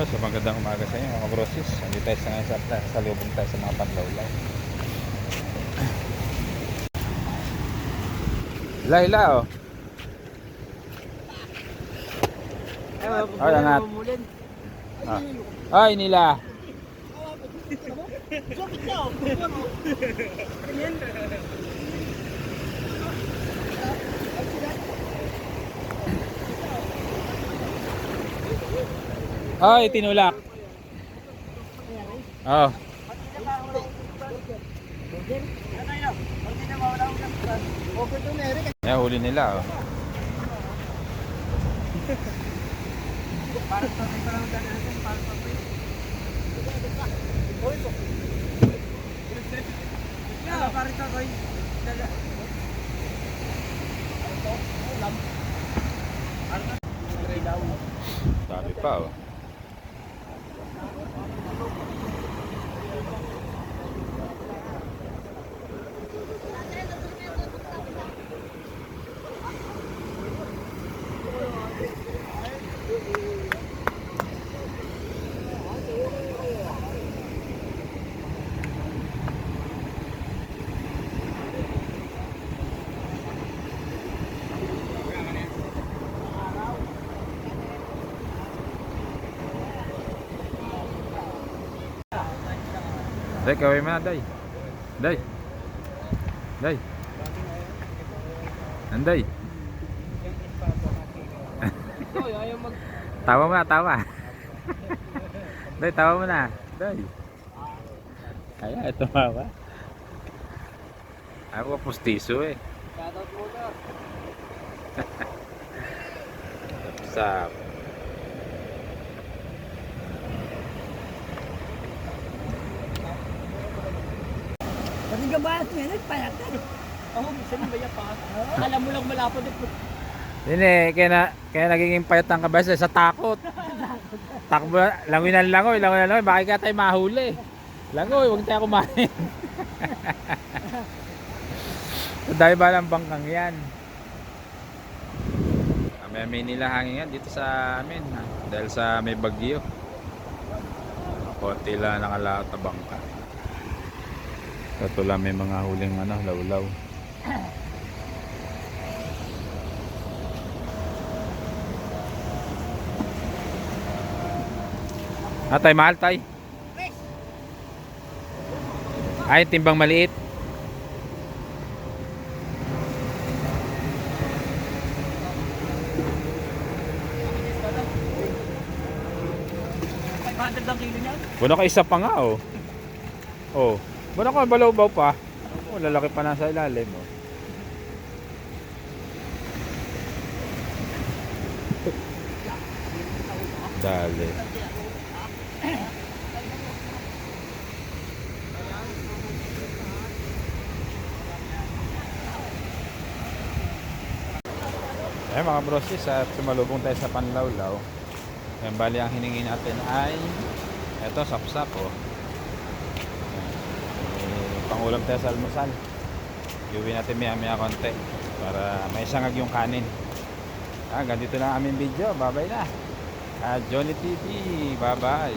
Oh, so magandang umaga sa inyo mga brosis. Andito tayo sa sa, sa, sa lubong tayo sa mga panlawlaw. Hila, hila oh. Ay, angat. Ah. Ay, nila. Ay, tinulak. Oh. Eh, huli nila oh. Dami pa oh. Day, kaway mo na, Day. Day. Day. Anday. tawa mo na, tawa. Day, tawa mo na. Day. Ay, ito ba? Ako pustiso eh. Shoutout muna. Sa Pati ka ba at minute, payatan. Oo, minsan may pa. Alam mo lang malapad ito. Yun eh, kaya, na, kaya nagiging payat ang kabasa sa takot. Takbo, langoy na langoy, langoy na langoy, bakit ka tayo mahuli? Langoy, huwag tayo kumain. Dahil ba ng bangkang yan? Ah, May may nilahangin yan dito sa amin. ha? Dahil sa may bagyo. Konti lang nakalaot na bangka. Ito lang may mga huling ano, lawlaw. Atay, mahal tay. Ay, timbang maliit. Ay, 500 ang kilo niya. Wala ka isa pa nga oh. Oh. Wala ka balaw-baw pa. Oh, lalaki pa nasa ilalim oh. Dali. Eh mga brosis at sumalubong tayo sa Panlawlaw. Yan bali ang hiningi natin ay eto sapsap oh. Pangulam tayo sa almusal. Iuwi natin maya maya konti para may sangag yung kanin. Ah, ganito ang aming video. Bye bye na. Ah, Johnny TV. Bye bye.